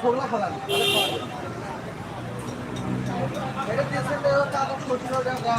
খোলা খোলা এটা দেশের টাকা কোটি টাকা দেওয়া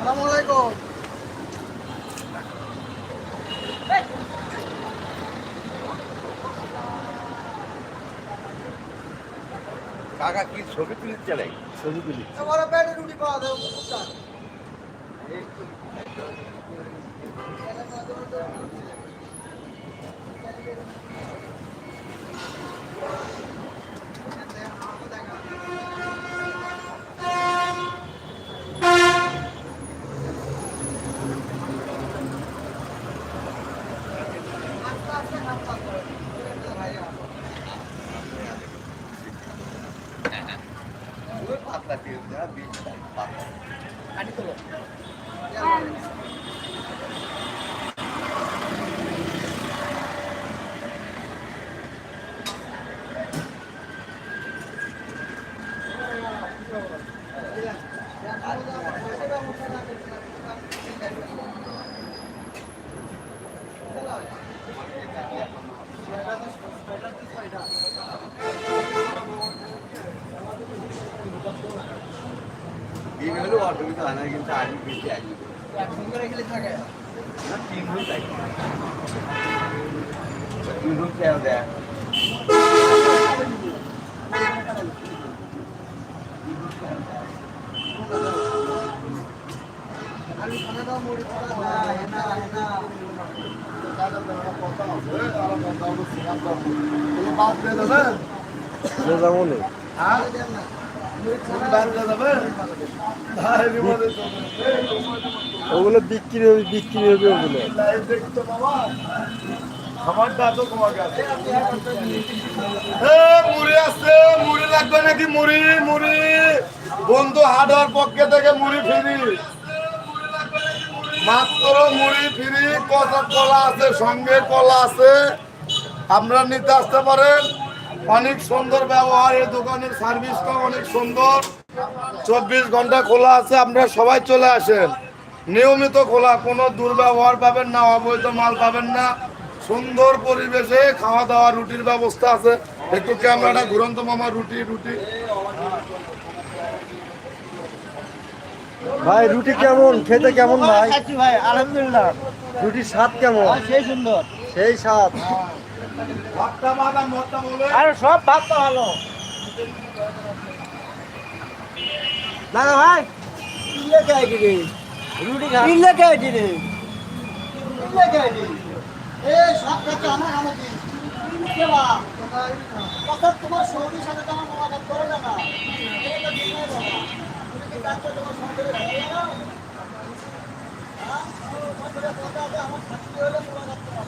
আলাইকুম কাকা কি ছবি তুলিচ্ছে নাকি? ছবি তুলি আমার পেটে রুটি পাওয়া যায় উস্তাদ ওই পাতলা দিয়ে দেওয়া বীজ অসুবিধা হয় না কিন্তু আজ বেশি আজ তিন রুম তিন রুম দেয় আমি খানা ওগুলো বিক্রি হবে বিক্রি হবে ওগুলো। আছে, মুড়ি লাগবে নাকি মুড়ি? মুড়ি বন্ধু পক্ষে থেকে মুড়ি ফ্রি। মাত্র মুড়ি ফ্রি কলা আছে, সঙ্গে কলা আছে। আপনারা নিতে আসতে পারেন। অনেক সুন্দর ব্যবহার এই দোকানের সার্ভিসটা অনেক সুন্দর। চব্বিশ ঘণ্টা খোলা আছে আপনারা সবাই চলে আসেন। নিয়মিত খোলা কোনো দুর্ব্যবহার পাবেন না অবৈধ মাল পাবেন না। সুন্দর পরিবেশে খাওয়া দাওয়া রুটির ব্যবস্থা আছে। একটু ক্যামেরাটা ঘুরন্ত মামা রুটি রুটি। ভাই রুটি কেমন? খেতে কেমন ভাই? ভাই আলহামদুলিল্লাহ। রুটির স্বাদ কেমন? সেই সুন্দর। সেই স্বাদ। আর সব ভাত তো ভালো। দাদা ভাই কিনলে কে আইডি রুটি খা। কিনলে কে আইডি রে। কিনলে কে এ, সব কাছে আমার আমার দিন। কথা তোমার সৌদির সাথে তো মোলাকাত করে না না। তোমার সঙ্গে আমার সাথে হলে মোলাকাত না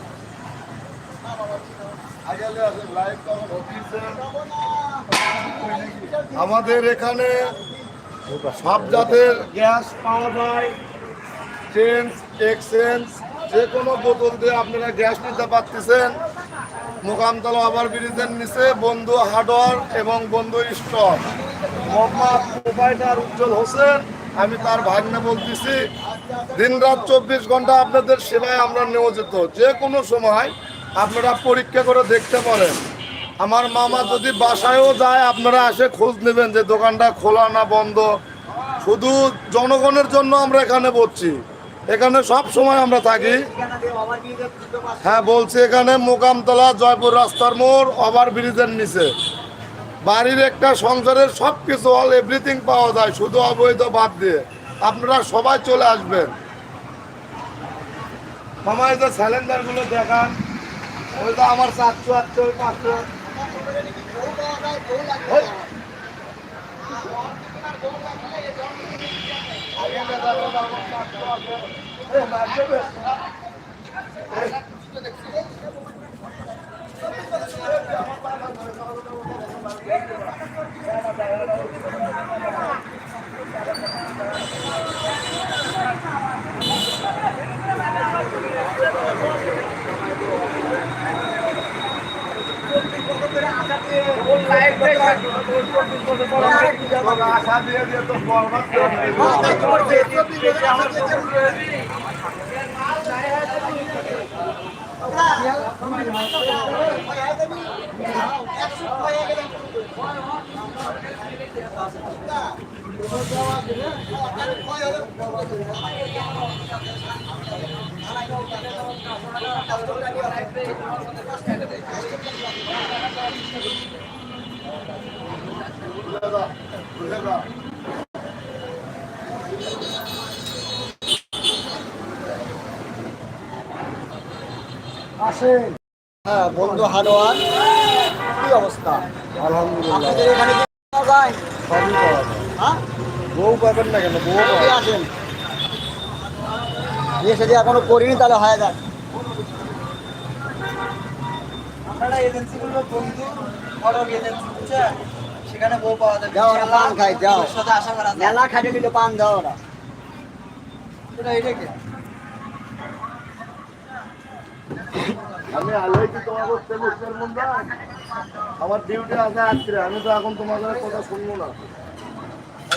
আমাদের এখানে সব জাতের গ্যাস পাওয়া যায় চেঞ্জ এক্সচেঞ্জ, যে কোনো বোতল দিয়ে আপনারা গ্যাস নিতে পারতেছেন। মোকামতলা ওভার ব্রিজের নিচে বন্ধু হার্ডওয়ার এবং বন্ধু স্টক। মোহাম্মদ প্রোপাইটার উজ্জ্বল হোসেন, আমি তার ভাগ্নে বলতেছি দিন রাত চব্বিশ ঘণ্টা আপনাদের সেবায় আমরা নিয়োজিত। যে কোনো সময় আপনারা পরীক্ষা করে দেখতে পারেন। আমার মামা যদি বাসায়ও যায়, আপনারা এসে খোঁজ নেবেন যে দোকানটা খোলা না বন্ধ। শুধু জনগণের জন্য আমরা এখানে বসছি এখানে সব সময় আমরা থাকি। হ্যাঁ বলছি এখানে মোকামতলা, জয়পুর রাস্তার মোড়, ওভার ব্রিজের নিচে। বাড়ির একটা সংসারের সব কিছু অল এভরিথিং পাওয়া যায়, শুধু অবৈধ বাদ দিয়ে। আপনারা সবাই চলে আসবেন। মামা, এই যে স্যালেন্ডারগুলো দেখান। ওই তো আমার চারশো আটশো পাঁচশো ওই। আশা দিয়ে করে। আসেন। হ্যাঁ বন্ধু হারোয়ার কি অবস্থা? আলহামদুলিল্লাহ। আপনাদের এখানে কি যায়? সবই পাওয়া যায়। বউ পাবেন না কেন? বউ যায়। আসেন। বিয়ে এখনও করিনি তাহলে হয়ে যাক। আপনারা এজেন্সিগুলো বন্ধু ফটক এজেন্সি বুঝছেন? সেখানে বউ পাওয়া যাবে। যাও, ওরা পান খায়, যাও। সাথে আশা করা যায়। মেলা খাটে দিলে পান দাও ওরা। এটা এটাকে আমি আলোই কি তোমাকে তেমন মন্দা আমার ডিউটি আছে আজকে। আমি তো এখন তোমাদের কথা শুনব না।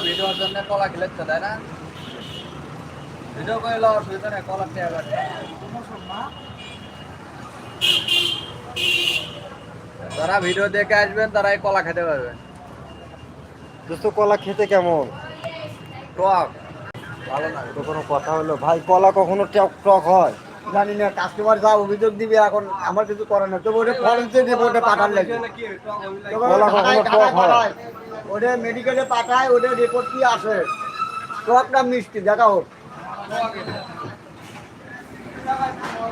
ভিডিওর জন্য কলা খেলেছে তাই না ভিডিও করে লওয়ার নেই কলা যারা ভিডিও দেখে আসবেন তারা এই কলা খেতে পারবেন। দোস্ত কলা খেতে কেমন? টক। ভালো না তো কোনো কথা হলো। ভাই কলা কখনো টক টক হয়? জানি না কাস্টমার যা অভিযোগ দিবে এখন আমার কিছু করে না তবে ওটা ফরেন্সিক রিপোর্টে পাঠান লাগে ওটা কখনো টক হয়? ওটা মেডিকেলে পাঠায় ওটা রিপোর্ট কি আসে। টকটা মিষ্টি দেখা হোক খাও খাও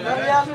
Hello, আমি